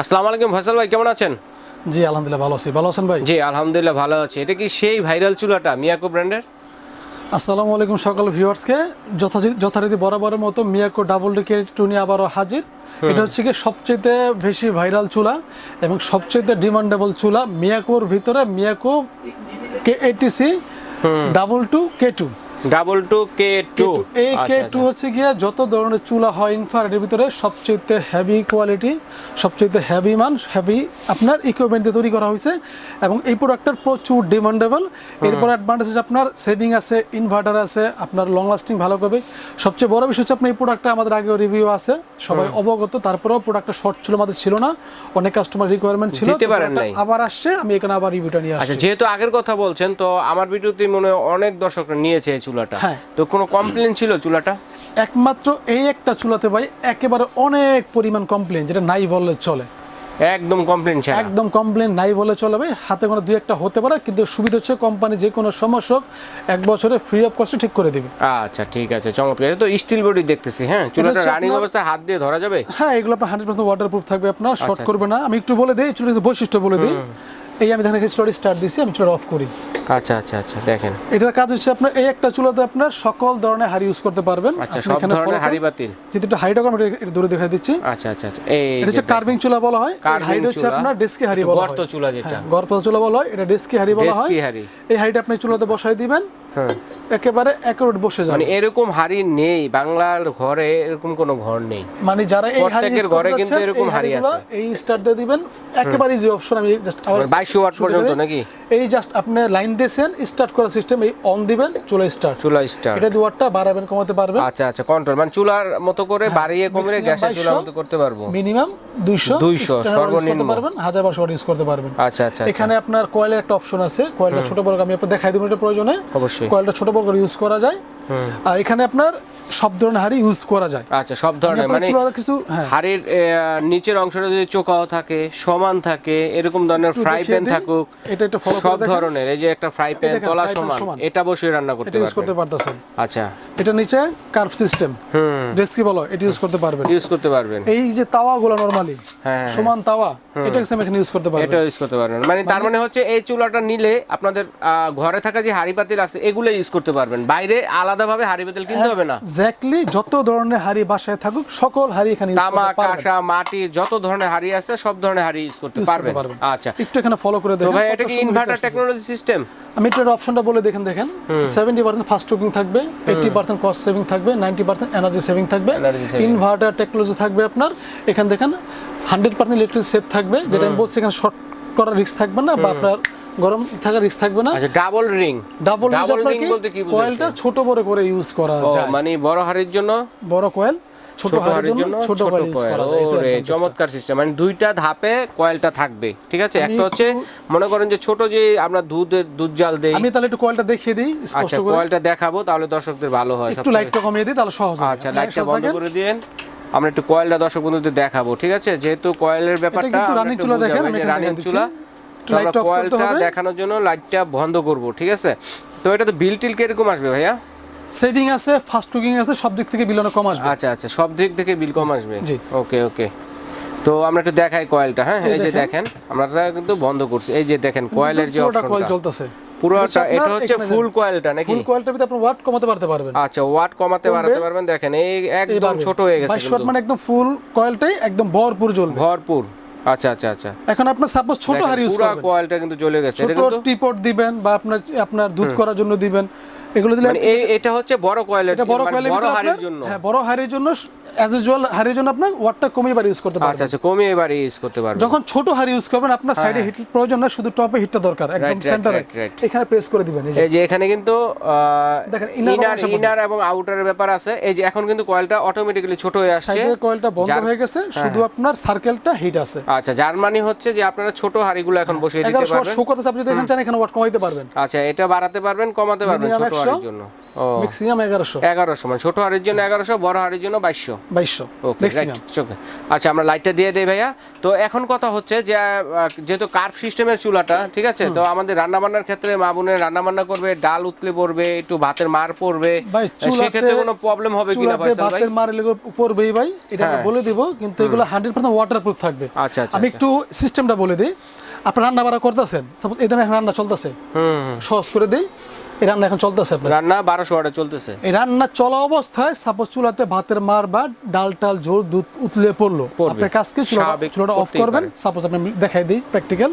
আসসালামু আলাইকুম ফয়সাল ভাই কেমন আছেন? জি আলহামদুলিল্লাহ ভালো আছি। ভালো আছেন ভাই? জি আলহামদুলিল্লাহ ভালো আছি। এটা কি সেই ভাইরাল চুলাটা মিয়াকো ব্র্যান্ডের? আসসালামু আলাইকুম সকল ভিউয়ার্সকে। যথারীতি বরাবরের মতো মিয়াকো ডাবল ডিকে টুনি আবারও হাজির। এটা হচ্ছে কি সবচেয়ে বেশি ভাইরাল চুলা এবং সবচেয়ে ডিমান্ডেবল চুলা মিয়াকোর ভিতরে মিয়াকো কে ATC double two K two. Double two K two. এই কে টু হচ্ছে গিয়ে যত ধরনের চুলা হয় ইনফ্রারেডের ভিতরে সবচেয়ে হেভি কোয়ালিটি সবচেয়ে হেভি মান হেভি আপনার ইকুইপমেন্ট দিয়ে তৈরি করা হয়েছে এবং এই প্রোডাক্টের প্রচুর ডিমান্ডেবল এরপর অ্যাডভান্টেজ আপনার সেভিং আছে ইনভার্টার আছে আপনার লং লাস্টিং ভালো করবে। সবচেয়ে বড় বিষয় হচ্ছে আপনার এই প্রোডাক্টটা আমাদের আগেও রিভিউ আছে সবাই অবগত তারপরেও প্রোডাক্টটা শর্ট ছিল আমাদের ছিল না অনেক কাস্টমার রিকোয়ারমেন্ট ছিল। আবার আসছে আমি এখানে আবার রিভিউটা নিয়ে আচ্ছা আসছি। যেহেতু আগের কথা বলছেন তো আমার ভিডিওতে মনে হয় অনেক দর্শকরা নিয়েছে চুলাটা। হ্যাঁ। তো কোনো কমপ্লেন ছিল চুলাটা? একমাত্র এই একটা চুলাতে ভাই একেবারে অনেক পরিমাণ কমপ্লেন যেটা নাই বললে চলে। একদম কমপ্লেন ছাড়া। একদম কমপ্লেন নাই বলে চলে ভাই। হাতে কোনো দুই একটা হতে পারে কিন্তু সুবিধা হচ্ছে কোম্পানি যে কোনো সমস্যা এক বছরে ফ্রি অফ কস্টে ঠিক করে দিবে। আচ্ছা ঠিক আছে চমৎকার। এটা তো স্টিল বডি দেখতেছি হ্যাঁ? চুলাটা রানিং অবস্থায় হাত দিয়ে ধরা যাবে? হ্যাঁ এগুলো আপনার হান্ড্রেড পার্সেন্ট ওয়াটার প্রুফ থাকবে আপনার শর্ট আচ্ছা। করবে না। আমি একটু বলে দিই চুলের বৈশিষ্ট্য বলে দিই। এই আমি দেখেন চুলাটি স্টার্ট দিছি আমি চুলাটা অফ করি। আচ্ছা আচ্ছা আচ্ছা দেখেন। এটার কাজ হচ্ছে আপনার এই একটা চুলাতে আপনার সকল ধরনের হাড়ি ইউজ করতে পারবেন। আচ্ছা সব ধরনের হাড়ি বাতিল যেটা একটু হাড়িটা আমি এটা দূরে দেখাই দিচ্ছি। আচ্ছা আচ্ছা আচ্ছা এই এটা হচ্ছে কার্ভিং চুলা বলা হয়। হাড়ি হচ্ছে চুলা। আপনার ডেস্কি হাড়ি বলা হয়। গর্ত চুলা যেটা। গর্ত চুলা বলা হয় এটা ডেস্কি হাড়ি বলা হয়। এই হাড়িটা আপনি চুলাতে বসাই দিবেন হ্যাঁ একেবারে একেবারে বসে যাবে। মানে এরকম হাড়ি নেই বাংলার ঘরে এরকম কোনো ঘর নেই। মানে যারা এই প্রত্যেকের ঘরে কিন্তু এরকম হাড়ি আছে। এই স্টার্ট দিয়ে দিবেন একেবারে ইজি অপশন আমি জাস্ট আবার মানে 2200 ওয়াট পর্যন্ত নাকি? এই জাস্ট আপনি লাইন দিয়েছেন স্টার্ট করার সিস্টেম এই অন দিবেন চলে স্টার্ট চুলা স্টার এটা দুয়ারটা বাড়াবেন কমাতে পারবেন। আচ্ছা আচ্ছা কন্ট্রোল মানে চুলার মতো করে বাড়িয়ে কমিয়ে গ্যাসের চুলার মতো করতে পারব। মিনিমাম 200 200 করতে সর্বনিম্ন। পারবেন 1000 বারোশো ইউজ করতে পারবেন। আচ্ছা আচ্ছা আচ্ছা। এখানে আপনার কয়েলের একটা অপশন আছে কয়েলটা ছোট বড় আমি আপনাকে দেখাই দেবো এটা প্রয়োজনে। অবশ্যই। কয়েলটা ছোট বড় করে ইউজ করা যায়। আর এখানে আপনার সব ধরনের হাড়ি ইউজ করা যায়। আচ্ছা সব ধরনের মানে কিছু হ্যাঁ। হাড়ির নিচের অংশটা যদি চোকাও থাকে সমান থাকে এরকম ধরনের ফ্রাই প্যান থাকুক এটা একটু করে সব ধরনের এই যে একটা ফ্রাই প্যান তলা সমান। এটা বসিয়ে রান্না করতে ইউজ করতে পারতেছেন। আচ্ছা। এটা নিচে কার্ভ সিস্টেম হুম। ডেস্কি বলো এটা ইউজ করতে পারবেন। ইউজ করতে পারবেন। এই যে তাওয়াগুলো নরমালি হ্যাঁ সমান তাওয়া এটা আমি এখানে ইউজ করতে পারবেন। এটা ইউজ করতে পারবেন। মানে তার মানে হচ্ছে এই চুলাটা নিলে আপনাদের আহ, ঘরে থাকা যে হাড়ি পাতিল আছে এগুলো ইউজ করতে পারবেন। বাইরে আলাদাভাবে হাড়ি পাতিল কিনতে হবে না। এক্স্যাক্টলি যত ধরনের হাড়ি বাসায় থাকুক সকল হাড়ি এখানে তামা কাঁসা মাটি যত ধরনের হাড়ি আছে সব ধরনের হাড়ি ইউজ করতে পারবেন। পারবেন। আচ্ছা। একটু এখানে ফলো করে দেখেন ভাই এটা কি ইনভার্টার টেকনোলজি সিস্টেম আমি এটার অপশনটা বলে দেখেন দেখেন। সেভেন্টি পার্সেন্ট ফাস্ট কুকিং থাকবে এইটি পার্সেন্ট কস্ট সেভিং থাকবে নাইনটি পার্সেন্ট এনার্জি সেভিং থাকবে। ইনভার্টার টেকনোলজি থাকবে আপনার এখানে দেখেন হান্ড্রেড পার্সেন্ট ইলেকট্রিক সেভ থাকবে যেটা আমি বলছি এখানে শর্ট করার রিস্ক থাকবে না বা আপনার গরম থাকার রিস্ক থাকবে না। আচ্ছা double ring double double ring বলতে কি কয়েলটা ছোট বড় করে ইউজ করা যায়। মানে বড় হাড়ির জন্য? বড় কয়েল ছোট হাড়ির জন্য ছোট কয়েল ইউজ করা যায়। চমৎকার সিস্টেম মানে দুইটা ধাপে কয়েলটা থাকবে ঠিক আছে? একটা হচ্ছে মনে করেন যে ছোট যে আমরা দুধের দুধ জাল দেই। আমি তাহলে একটু কয়েলটা দেখিয়ে দিই আচ্ছা স্পষ্ট করে। কয়েলটা দেখাবো তাহলে দর্শকদের ভালো হয়। একটু লাইটটা কমিয়ে দিই তাহলে সহজ হবে আচ্ছা লাইটটা বন্ধ করে দিয়েন। আমরা একটু কয়েলটা দর্শক বন্ধুদের দেখাবো ঠিক আছে? যেহেতু কয়েলের ব্যাপারটা আমরা চুলা দেখেন, রানিং চুলা। আমরা কয়েলটা। দেখানোর জন্য লাইটটা বন্ধ করব ঠিক আছে? তো এটা তো বিল টিল কীরকম আসবে ভাইয়া? সেভিং আছে ফাস্ট কুকিং আছে সব দিক থেকে বিল অনেক কম আসবে। আচ্ছা আচ্ছা সব দিক থেকে বিল কম আসবে? জি। ওকে ওকে তো আমরা একটু দেখাই কয়েলটা হ্যাঁ? এই যে দেখেন। আমরা কিন্তু বন্ধ করছি। এই যে দেখেন কয়েলের যে পুরোটা কয়েল চলতেছে। পুরোটা এটা হচ্ছে ফুল কয়েলটা নাকি? ফুল কয়েলটার ভিতরে আপনি ওয়াট কমাতে পারতে পারবেন। আচ্ছা ওয়াট কমাতে। বাড়াতে পারবেন। দেখেন এই একদম ছোট হয়ে গেছে 22 ওয়াট মানে একদম ফুল কয়েলটাই একদম ভরপুর জ্বলবে। ভরপুর। আচ্ছা আচ্ছা আচ্ছা। এখন আপনার সাপোজ ছোট হাড়ি ইউজ করবেন। পুরো কয়েলটা কিন্তু জ্বলে গেছে। ছোট টিপট দিবেন বা আপনার আপনার দুধ করার জন্য দিবেন। এগুলো দিলে মানে এই এটা হচ্ছে বড় কয়েলের এটা বড় মানে কয়েলের বড় জন্য। হ্যাঁ বড় হাড়ির জন্য অ্যাজ ইউজুয়াল হাড়ির জন্য আপনার ওয়াটটা কমিয়ে বার ইউজ করতে পারবেন। আচ্ছা আচ্ছা কমিয়ে ইউজ করতে পারবেন। যখন ছোট হাড়ি ইউজ করবেন আপনার সাইডে হিট প্রয়োজন না শুধু টপে হিটটা দরকার একদম সেন্টারে. এখানে প্রেস করে দিবেন এই যে। এখানে কিন্তু দেখেন, ইনার ইনার এবং আউটারের ব্যাপার আছে। এই যে এখন কিন্তু কয়েলটা অটোমেটিক্যালি ছোট হয়ে আসছে। সাইডের কয়েলটা বন্ধ হয়ে গেছে শুধু আপনার সার্কেলটা হিট আছে। আচ্ছা যার মানে হচ্ছে যে আপনারা ছোট হাড়িগুলো এখন বসিয়ে দিতে পারবেন। শো আপনি যদি এখানে চান এখানে ওয়াট কমাইতে পারবেন। আচ্ছা এটা বাড়াতে পারবেন কমাতে পারবেন ছোট একশো বাইশশো হাড়ির জন্য। ও। ম্যাক্সিমাম এগারোশো? এগারোশো মানে ছোট হাড়ির জন্য এগারোশো বড় হাড়ির জন্য বাইশশো। বাইশশো ওকে ম্যাক্সিমাম আচ্ছা আমরা লাইটটা দিয়ে দেই ভাইয়া। তো এখন কথা হচ্ছে যে যেহেতু কার্ভ সিস্টেমের চুলাটা ঠিক আছে? তো আমাদের রান্না ক্ষেত্রে মা বোনের রান্না করবে ডাল উতলে পড়বে একটু ভাতের মার পড়বে। সেক্ষেত্রে কোনো প্রবলেম হবে কিনা ভাই? ভাতের মার পড়বেই ভাই এটা হ্যাঁ। বলে দিব কিন্তু এগুলো হান্ড্রেড পার্সেন্ট ওয়াটার প্রুফ থাকবে। আচ্ছা আচ্ছা আমি একটু সিস্টেমটা বলে দিই। আপনার রান্না বাড়া করতেছেন এই ধরনের রান্না চলতেছে। সহজ করে দিই। এই রান্না এখন চলতেছে আপনার? রান্না বারোশো ওয়াটে চলতেছে। এই রান্না চলা অবস্থায় সাপোজ চুলাতে ভাতের মার বা ডাল টাল ঝোল দুধ উতলে পড়ল। আপনার কাজকে চুলাটা অফ করবেন। সাপোজ আপনি দেখাই দিই প্র্যাকটিক্যাল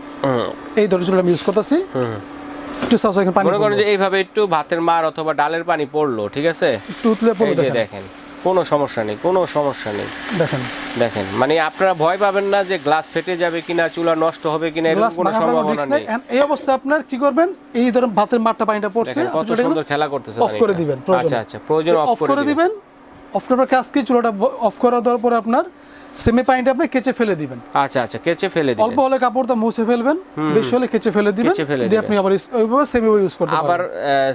এই ধরনের চুলাটা আমি ইউজ করতেছি। একটু সাপোজ এখানে পানি করেন যে এইভাবে একটু ভাতের মার অথবা ডালের পানি পড়ল ঠিক আছে? একটু উতলে পড়ল দেখেন। কোনো সমস্যা নেই কোনো সমস্যা নেই। দেখেন। দেখেন মানে আপনারা ভয় পাবেন না যে গ্লাস ফেটে যাবে কিনা চুলা নষ্ট হবে কিনা এরকম কোনো সম্ভাবনা নেই। এই অবস্থায় আপনার কি করবেন? এই ধরুন ভাতের মাটটা পানিটা পড়ছে কত সুন্দর খেলা করতেছে অফ করে দিবেন আচ্ছা আচ্ছা প্রয়োজন অফ করে দিবেন অফ করার কাজ কি চুলাটা অফ করার পরে আপনার সেমি পানিটা আপনি কেচে ফেলে দিবেন। আচ্ছা আচ্ছা কেচে ফেলে অল্প হলে কাপড়টা মুছে ফেলবেন বেশি হলে কেচে ফেলে দিবেন দিয়ে আপনি আবার ওইভাবে সেমি ইউজ করতে আবার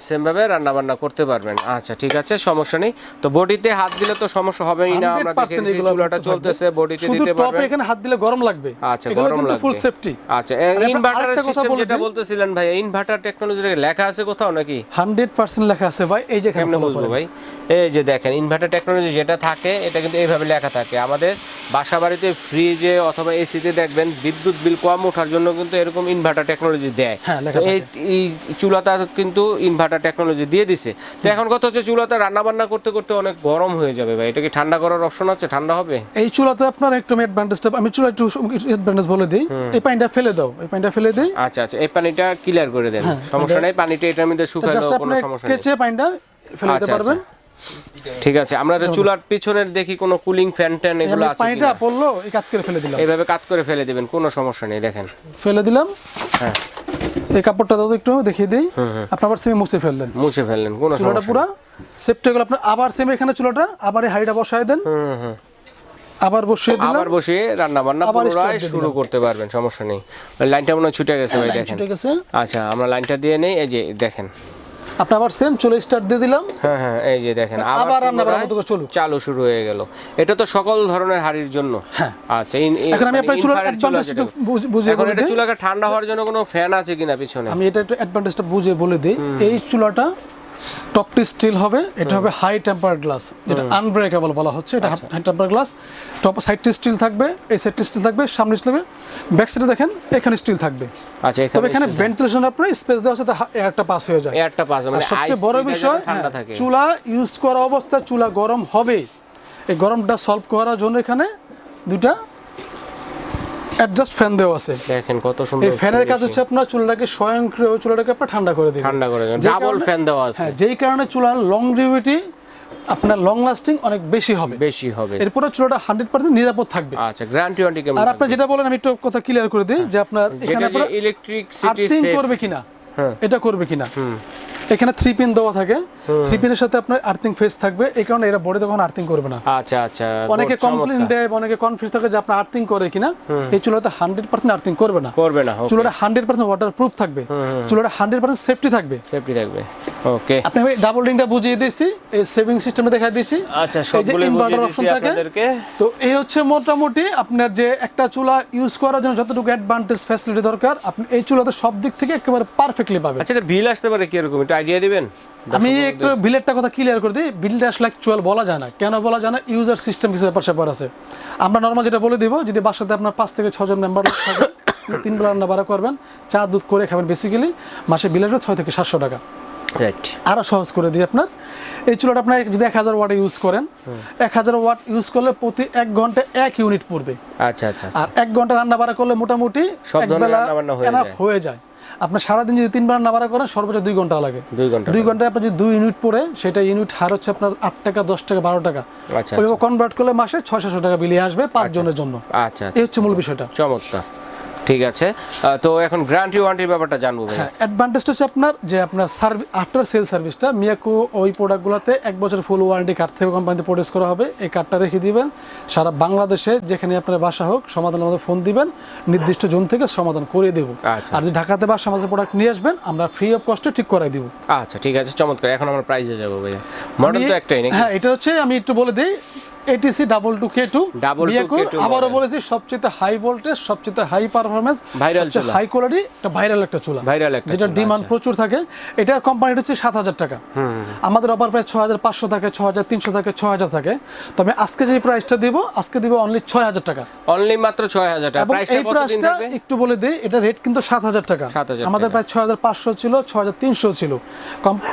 সেম ভাবে রান্না বান্না করতে পারবেন। আচ্ছা ঠিক আছে সমস্যা নেই। তো বডিতে হাত দিলে তো সমস্যা হবেই না আমরা দেখেছি চুলাটা চলতেছে বডিতে শুধু দিতে টপে পারবেন। এখানে হাত দিলে গরম লাগবে। আচ্ছা গরম কিন্তু ফুল সেফটি আচ্ছা ইনভার্টারের সিস্টেম যেটা বলতেছিলেন ভাই ইনভার্টার টেকনোলজি লেখা আছে কোথাও নাকি? হান্ড্রেড পার্সেন্ট লেখা আছে ভাই এই যে এখানে ভাই? এই যে দেখেন ইনভার্টার টেকনোলজি যেটা থাকে এটা কিন্তু এইভাবে লেখা থাকে। আমাদের বাসা বাড়িতে ফ্রিজে অথবা এসিতে দেখবেন বিদ্যুৎ বিল কম ওঠার জন্য কিন্তু এরকম ইনভার্টার টেকনোলজি দেয়। হ্যাঁ, এই চুলাটা কিন্তু ইনভার্টার টেকনোলজি দিয়ে দিছে। তো এখন কথা হচ্ছে চুলাতে রান্না বান্না করতে করতে অনেক গরম হয়ে যাবে ভাই। এটা কি ঠান্ডা করার অপশন আছে? ঠান্ডা হবে? এই চুলাতে আপনার একটু অ্যাডভান্টেজটা আমি চুলা একটু অ্যাডভান্টেজ বলে দিই। এই পানিটা ফেলে দাও। এই পানিটা ফেলে দিই। আচ্ছা আচ্ছা। এই পানিটা ক্লিয়ার করে দেন। সমস্যা নেই। পানিটা এটার মধ্যে জাস্ট কোনো সমস্যা নেই। কেচে পানিটা ফেলে দিতে আচ্ছা, পারবেন। ঠিক আছে আমরা যে চুলার পিছনের দেখি কোনো কুলিং ফ্যান ট্যান এগুলো আছে পানিটা পড়ল এই কাজ করে ফেলে দিলাম। এইভাবে কাট করে ফেলে দিবেন কোনো সমস্যা নেই দেখেন। ফেলে দিলাম। হ্যাঁ। এই কাপড়টা দাও একটু দেখিয়ে দিই। আপনি আবার সেমি মুছে ফেললেন। মুছে ফেললেন কোনো সমস্যা চুলাটা পুরো সেফটি গেল আপনার আবার সেম এখানে চুলাটা আবার এই হাইটা বসায় দেন। হুম হুম আবার বসিয়ে দিলাম। আবার বসিয়ে রান্না বান্না পুনরায় শুরু করতে পারবেন সমস্যা নেই। লাইনটা মনে হয় ছুটে গেছে ভাই দেখেন। ঠিক আছে আচ্ছা আমরা লাইনটা দিয়ে নেই এই যে দেখেন। আপনি আবার সেম চলে স্টার্ট দিয়ে দিলাম। হ্যাঁ হ্যাঁ এই যে দেখেন আবার আপনার মতো করে চলুক। চালু শুরু হয়ে গেল। এটা তো সকল ধরনের হাড়ির জন্য। হ্যাঁ। আচ্ছা এখন আমি মানে আপনার চুলার চুলা অ্যাডভান্টেজ একটু। বুঝ- বুঝিয়ে এখন এটা চুলাকে ঠান্ডা হওয়ার জন্য কোনো ফ্যান আছে কিনা পিছনে? আমি এটা একটু অ্যাডভান্টেজটা বুঝে বলে দিই। এই চুলাটা টপটি স্টিল হবে এটা হবে হাই টেম্পার গ্লাস যেটা আনব্রেকেবল বলা হচ্ছে এটা। হাই টেম্পার গ্লাস টপ সাইডটি স্টিল থাকবে এই সাইডটি স্টিল থাকবে সামনে স্টিল ব্যাক সাইডে দেখেন এখানে স্টিল থাকবে। আচ্ছা তবে এখানে ভেন্টিলেশন আপনার স্পেস দেওয়া আছে এয়ারটা পাস হয়ে যায়। এয়ারটা পাস মানে সবচেয়ে বড় বিষয় হ্যাঁ, চুলা ইউজ করা অবস্থায় চুলা গরম হবে। এই গরমটা সলভ করার জন্য এখানে দুটা অ্যাডজাস্ট ফ্যান দেওয়া আছে। দেখেন কত সুন্দর এই ফ্যানের কাজ হচ্ছে আপনার চুলাটাকে স্বয়ংক্রিয় চুলাটাকে আপনার ঠান্ডা করে দেবে। ঠান্ডা করে যে ডাবল ফ্যান দেওয়া আছে। হ্যাঁ যেই কারণে চুলার লংজিভিটি আপনার লং লাস্টিং অনেক বেশি হবে। বেশি হবে। এরপরে চুলাটা হান্ড্রেড পার্সেন্ট নিরাপদ থাকবে। আচ্ছা গ্যারান্টি ওয়ারেন্টি কেমন আর আপনি যেটা বলেন আমি একটু কথা ক্লিয়ার করে দিই যে আপনার এখানে আপনার ইলেকট্রিসিটি সেভ করবে কিনা হ্যাঁ। এটা করবে কিনা। এখানে থ্রি পিন দেওয়া থাকে। থ্রি পিনের সাথে আপনার আর্থিং ফেস থাকবে। এই কারণে এরা বডি তখন আর্থিং করবে না। আচ্ছা আচ্ছা অনেকে। কমপ্লেন দেয় অনেকে কনফিউজ থাকে যে আপনার আর্থিং করে কিনা। এই চুলাতে হান্ড্রেড পার্সেন্ট আর্থিং করবে না। করবে না চুলাটা হান্ড্রেড পার্সেন্ট ওয়াটার প্রুফ থাকবে। চুলাটা হান্ড্রেড পার্সেন্ট সেফটি থাকবে। সেফটি থাকবে ওকে আপনি আমি ডাবল রিংটা বুঝিয়ে দিয়েছি এই সেভিং সিস্টেমে দেখা দিয়েছি। আচ্ছা যে সবগুলো ইনভার্টার অপশন থাকে। আপনাদেরকে। তো এই হচ্ছে মোটামুটি আপনার যে একটা চুলা ইউজ করার জন্য যতটুকু অ্যাডভান্টেজ ফ্যাসিলিটি দরকার আপনি এই চুলাতে সব দিক থেকে একেবারে পারফেক্টলি পাবেন। আচ্ছা এটা বিল আসতে পারে কীরকম? একটু আইডিয়া দিবেন? আমি একটু বিলেরটা কথা ক্লিয়ার করে দিই। বিলটা আসলে অ্যাকচুয়াল বলা যায় না। কেন বলা যায় না? ইউজার সিস্টেম কিছু ব্যাপার স্যাপার আছে। আমরা নর্মাল যেটা বলে দিব যদি বাসাতে আপনার পাঁচ থেকে ছজন মেম্বার থাকে তিন বেলা রান্না বাড়া করবেন চা দুধ করে খাবেন বেসিক্যালি মাসে বিল আসবে ছয় থেকে সাতশো টাকা। রাইট আরও সহজ করে দিই আপনার। এই চুলাটা আপনার যদি এক হাজার ওয়াট ইউজ করেন এক হাজার ওয়াট ইউজ করলে প্রতি এক ঘণ্টা এক ইউনিট পড়বে। আচ্ছা আচ্ছা আচ্ছা। আর এক ঘণ্টা রান্না বাড়া করলে মোটামুটি সব বেলা হয়ে যায়। আপনার সারাদিন যদি তিনবার না বাড়া করেন সর্বোচ্চ দুই ঘণ্টা লাগে। দুই ঘণ্টা দুই ঘন্টায় আপনার যদি দুই ইউনিট পরে সেটা ইউনিট হার হচ্ছে আপনার আট টাকা দশ টাকা বারো টাকা। আচ্ছা ওইভাবে কনভার্ট করলে মাসে ছয় সাতশো টাকা বিলিয়ে আসবে পাঁচ জনের জন্য। আচ্ছা আচ্ছা। এই হচ্ছে মূল বিষয়টা। চমৎকার। ঠিক আছে। তো এখন গ্যারান্টি ওয়ারেন্টির ব্যাপারটা জানব হ্যাঁ অ্যাডভান্টেজটা হচ্ছে আপনার যে আপনার সার্ভিস আফটার সেল সার্ভিসটা মিয়াকো ওই প্রোডাক্টগুলোতে এক বছর ফুল ওয়ারেন্টি কার্ড থেকে কোম্পানিতে প্রডিউস করা হবে। এই কার্ডটা রেখে দিবেন। সারা বাংলাদেশে যেখানে আপনার বাসা হোক সমাধান আমাদের ফোন দিবেন। নির্দিষ্ট জোন থেকে সমাধান করে দেবো। আচ্ছা, আর যদি ঢাকাতে বাসা আমাদের প্রোডাক্ট নিয়ে আসবেন আমরা ফ্রি অফ কস্টে ঠিক করাই দিব। আচ্ছা ঠিক আছে। চমৎকার। এখন আমরা প্রাইজে যাব ভাইয়া। মডেল তো একটাই নাকি? হ্যাঁ এটা হচ্ছে আমি একটু বলে দিই। ATC double two K two K2 আবারও বলেছি সবচেয়ে হাই ভোল্টেজ সবচেয়ে হাই পারফরমেন্স চুলা। হাই কোয়ালিটি একটা ভাইরাল একটা চুলা। Viral একটা যেটা ডিমান্ড আচ্ছা। প্রচুর থাকে। এটার কোম্পানিটা হচ্ছে সাত হাজার টাকা। আমাদের অফার প্রাইস ছ হাজার পাঁচশো থাকে হাজার তিনশো থাকে হাজার থাকে। তবে আজকে যে প্রাইসটা দিব আজকে দিব অনলি ছয় হাজার টাকা। অনলি মাত্র ছয় হাজার টাকা। এই প্রাইসটা একটু বলে দিই এটা রেট কিন্তু সাত হাজার টাকা। 7,000 আমাদের প্রায় ছয় হাজার পাঁচশো ছিল ছ হাজার তিনশো ছিল।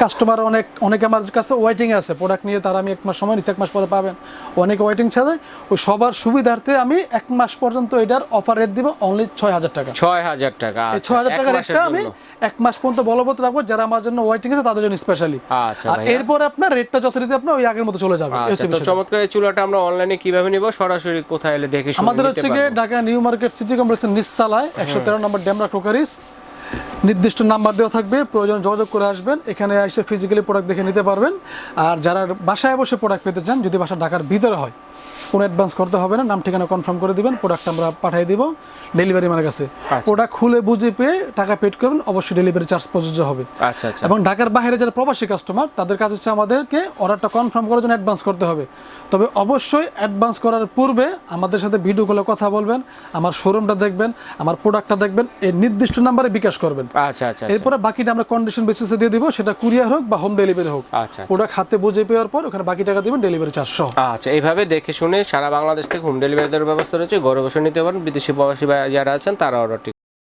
কাস্টমার অনেক অনেকে আমার কাছে ওয়েটিং আছে। প্রোডাক্ট নিয়ে তারা আমি এক মাস সময় নিচ্ছি এক মাস পরে পাবেন। অনেকে ওয়েটিং ছাড়ে ওই সবার সুবিধার্থে আমি এক মাস পর্যন্ত এটার অফার রেট দিব অনলি ছয় হাজার টাকা। ছয় হাজার টাকা এই আচ্ছা, ছয় হাজার টাকা রেটটা আমি এক মাস পর্যন্ত বলবৎ রাখব যারা আমার জন্য ওয়েটিং আছে তাদের জন্য স্পেশালি আচ্ছা আর। এরপরে আপনার রেটটা যথারীতি আপনার ওই আগের মতো চলে যাবে আচ্ছা। চমৎকার এই চুলাটা আমরা অনলাইনে কীভাবে নিব? সরাসরি কোথায় এলে দেখে আমাদের হচ্ছে গিয়ে ঢাকা নিউ মার্কেট সিটি কমপ্লেক্সের নিচতলায় একশো তেরো নম্বর ডেমরা ক্রোকারিস। নির্দিষ্ট নাম্বার দেওয়া থাকবে, প্রয়োজন যোগাযোগ করে আসবেন। এখানে এসে ফিজিক্যালি প্রোডাক্ট দেখে নিতে পারবেন। আর যারা বাসায় বসে প্রোডাক্ট পেতে চান, যদি বাসা ঢাকার ভিতরে হয় কোনো অ্যাডভান্স করতে হবে না নাম ঠিকানা কনফার্ম করে দিবেন প্রোডাক্ট আমরা পাঠিয়ে দিব ডেলিভারি ম্যানের কাছে। প্রোডাক্ট খুলে বুঝে পেয়ে টাকা পেড করবেন অবশ্যই ডেলিভারি চার্জ প্রযোজ্য হবে। আচ্ছা আচ্ছা। এবং ঢাকার বাইরে যারা প্রবাসী কাস্টমার তাদের কাছে হচ্ছে আমাদেরকে অর্ডারটা কনফার্ম করার জন্য অ্যাডভান্স করতে হবে। তবে অবশ্যই অ্যাডভান্স করার পূর্বে আমাদের সাথে ভিডিও কলে কথা বলবেন আমার শোরুমটা দেখবেন আমার প্রোডাক্টটা দেখবেন এই নির্দিষ্ট নাম্বারে বিকাশ করবেন। আচ্ছা আচ্ছা আচ্ছা। এরপরে বাকিটা আমরা কন্ডিশন বেসিসে দিয়ে দিব সেটা কুরিয়ার হোক বা হোম ডেলিভারি হোক। আচ্ছা আচ্ছা। প্রোডাক্ট হাতে বুঝে পাওয়ার পর ওখানে বাকি টাকা দিবেন ডেলিভারি চার্জ সহ। আচ্ছা এইভাবে দেখে শুনে সারা বাংলাদেশ থেকে হোম ডেলিভারি দেওয়ার ব্যবস্থা রয়েছে। ঘরে বসে নিতে পারেন। বিদেশি প্রবাসী যারা আছেন তারা অর্ডারটি